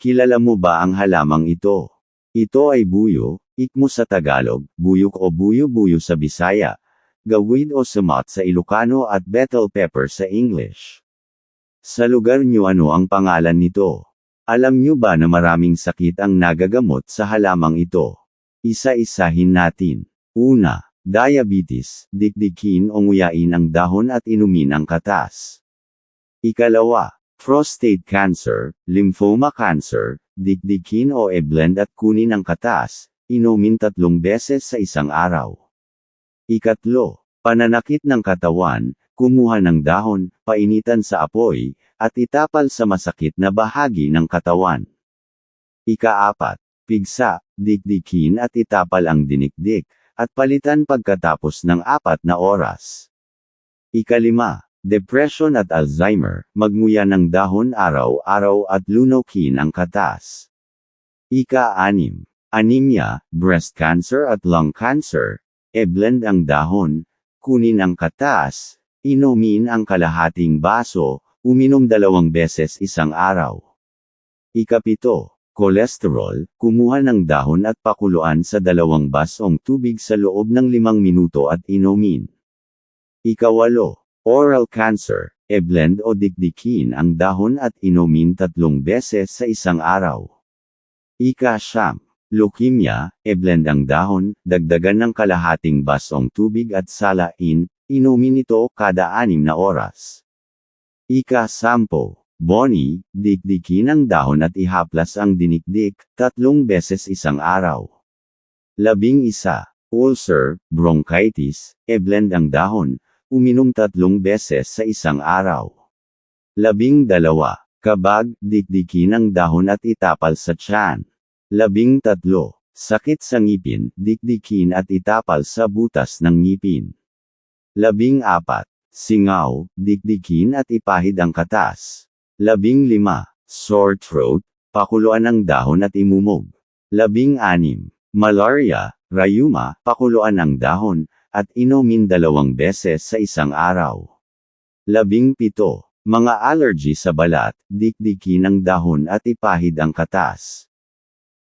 Kilala mo ba ang halamang ito? Ito ay buyo, ikmo sa Tagalog, buyok o buyo-buyo sa Bisaya, gawid o samat sa Ilocano at bell pepper sa English. Sa lugar nyo ano ang pangalan nito? Alam nyo ba na maraming sakit ang nagagamot sa halamang ito? Isa-isahin natin. Una, diabetes, dikdikin o nguyain ang dahon at inumin ang katas. Ikalawa, prostate cancer, lymphoma cancer, dikdikin o e-blend at kunin ang katas, inumin tatlong beses sa isang araw. Ikatlo, pananakit ng katawan, kumuha ng dahon, painitan sa apoy, at itapal sa masakit na bahagi ng katawan. Ikaapat, pigsa, dikdikin at itapal ang dinikdik, at palitan pagkatapos ng apat na oras. Ikalima, depression at Alzheimer, magmuya ng dahon araw-araw at lunokin ang katas. Ika-anim, anemia, breast cancer at lung cancer, e-blend ang dahon, kunin ang katas, inumin ang kalahating baso, uminom dalawang beses isang araw. Ikapito, cholesterol, kumuha ng dahon at pakuluan sa dalawang basong tubig sa loob ng limang minuto at inumin. Ikawalo, oral cancer, e-blend o dikdikin ang dahon at inumin tatlong beses sa isang araw. Ika-siyam, leukemia, e-blend ang dahon, dagdagan ng kalahating basong tubig at salain, inumin ito kada anim na oras. Ika-sampo, boni, dikdikin ang dahon at ihaplas ang dinikdik, tatlong beses isang araw. Labing isa, ulcer, bronchitis, e-blend ang dahon, uminom tatlong beses sa isang araw. Labing dalawa, kabag, dikdikin ang dahon at itapal sa tiyan. Labing tatlo, sakit sa ngipin, dikdikin at itapal sa butas ng ngipin. Labing apat, singaw, dikdikin at ipahid ang katas. Labing lima, sore throat, pakuluan ang dahon at imumog. Labing anim, malaria, rayuma, pakuluan ang dahon, at inumin dalawang beses sa isang araw. Labing pito, mga allergy sa balat, dikdikin ang dahon at ipahid ang katas.